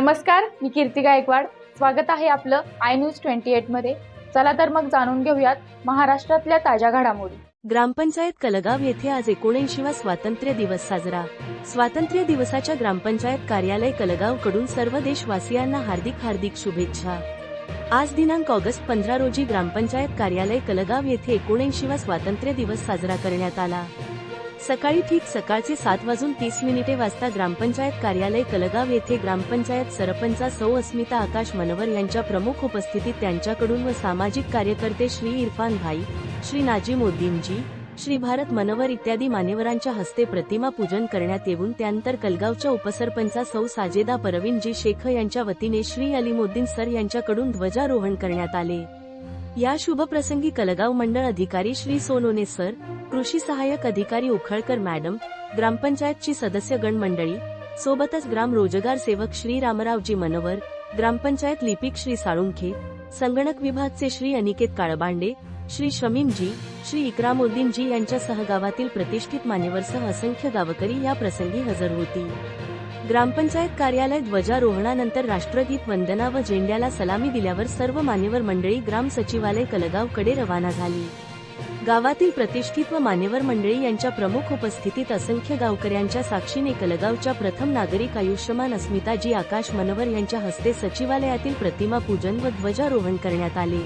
नमस्कार मी कीर्ती गायकवाड. स्वागत आहे आपलं आय न्यूज ट्वेंटी एटमध्ये. चला तर मग जाणून घेऊयात महाराष्ट्रातल्या ताज्या घडामोडी. ग्रामपंचायत कलगाव येथे आज एकोणऐंशीवा स्वातंत्र्य दिवस साजरा. स्वातंत्र्य दिवसाच्या ग्रामपंचायत कार्यालय कलगावकडून सर्व देशवासियांना हार्दिक हार्दिक शुभेच्छा. आज दिनांक ऑगस्ट पंधरा रोजी ग्रामपंचायत कार्यालय कलगाव येथे एकोणऐंशीवा स्वातंत्र्य दिवस साजरा करण्यात आला. सकाळी ठीक सकाळचे सात वाजून तीस मिनिटे वाजता ग्रामपंचायत कार्यालय कलगाव येथे ग्रामपंचायत सरपंचा सौ अस्मिता आकाश मनवर यांच्या प्रमुख उपस्थितीत त्यांच्याकडून व सामाजिक कार्यकर्ते श्री इरफान भाई श्री नाजिमुद्दीनजी श्री भारत मनवर इत्यादी मान्यवरांच्या हस्ते प्रतिमा पूजन करण्यात येऊन त्यानंतर कलगावच्या उपसरपंचा सौ साजेदा परवीनजी शेख यांच्या वतीने श्री अलीमुद्दीन सर यांच्याकडून ध्वजारोहण करण्यात आले. या शुभप्रसंगी कलगाव मंडळ अधिकारी श्री सोनोने सर कृषी सहाय्यक अधिकारी उखळकर मॅडम ग्रामपंचायतची सदस्य गण मंडळी सोबतच ग्राम रोजगार सेवक श्री रामरावजी मनवर ग्रामपंचायत लिपिक श्री साळुंखे संगणक विभागचे श्री अनिकेत काळबांडे श्री शमीमजी श्री इक्रामुद्दीनजी यांच्यासह गावातील प्रतिष्ठित मान्यवरसह असंख्य गावकरी या प्रसंगी हजर होती. ग्रामपंचायत कार्यालय ध्वजारोहणानंतर राष्ट्रगीत वंदना व झेंड्याला सलामी दिल्यावर सर्व मान्यवर मंडळी ग्राम सचिवालय कलगावकडे रवाना झाली. गावातील प्रतिष्ठित व मान्यवर मंडळी यांच्या प्रमुख उपस्थितीत असंख्य गावकऱ्यांच्या साक्षीने कलगावच्या प्रथम नागरिक आयुष्यमान अस्मिताजी आकाश मनवर यांच्या हस्ते सचिवालयातील प्रतिमा पूजन व ध्वजारोहण करण्यात आले.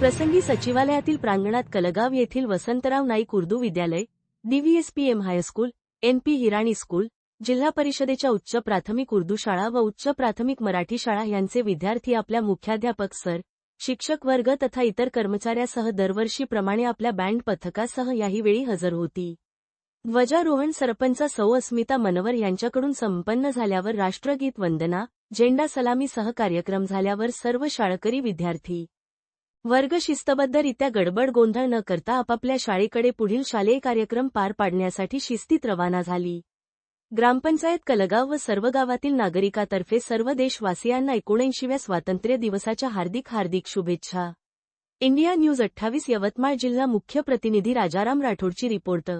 प्रसंगी सचिवालयातील प्रांगणात कलगाव येथील वसंतराव नाईक उर्दू विद्यालय DVSPM high school NP Hirani school जिल्हा परिषदेच्या उच्च प्राथमिक उर्दू शाळा व उच्च प्राथमिक मराठी शाळा यांचे विद्यार्थी आपल्या मुख्याध्यापक सर शिक्षक वर्ग तथा इतर कर्मचाऱ्यासह दरवर्षीप्रमाणे आपल्या बँड पथकासह याही हजर होती. ध्वजारोहण सरपंच सौ अस्मिता मनवर यांच्याकडून संपन्न झाल्यावर राष्ट्रगीत वंदना झेंडा सलामीसह कार्यक्रम झाल्यावर सर्व शाळकरी विद्यार्थी वर्ग शिस्तबद्धरित्या गडबड गोंधळ न करता आपापल्या शाळेकडे पुढील शालेय कार्यक्रम पार पाडण्यासाठी शिस्तीत रवाना झाली. ग्रामपंचायत कलगाव व सर्व गावातील नागरिकातर्फे सर्व देशवासियांना एकोणऐंशीव्या स्वातंत्र्य दिवसाच्या हार्दिक हार्दिक शुभेच्छा. इंडिया न्यूज अठ्ठावीस यवतमाळ जिल्हा मुख्य प्रतिनिधी राजाराम राठोडची रिपोर्ट.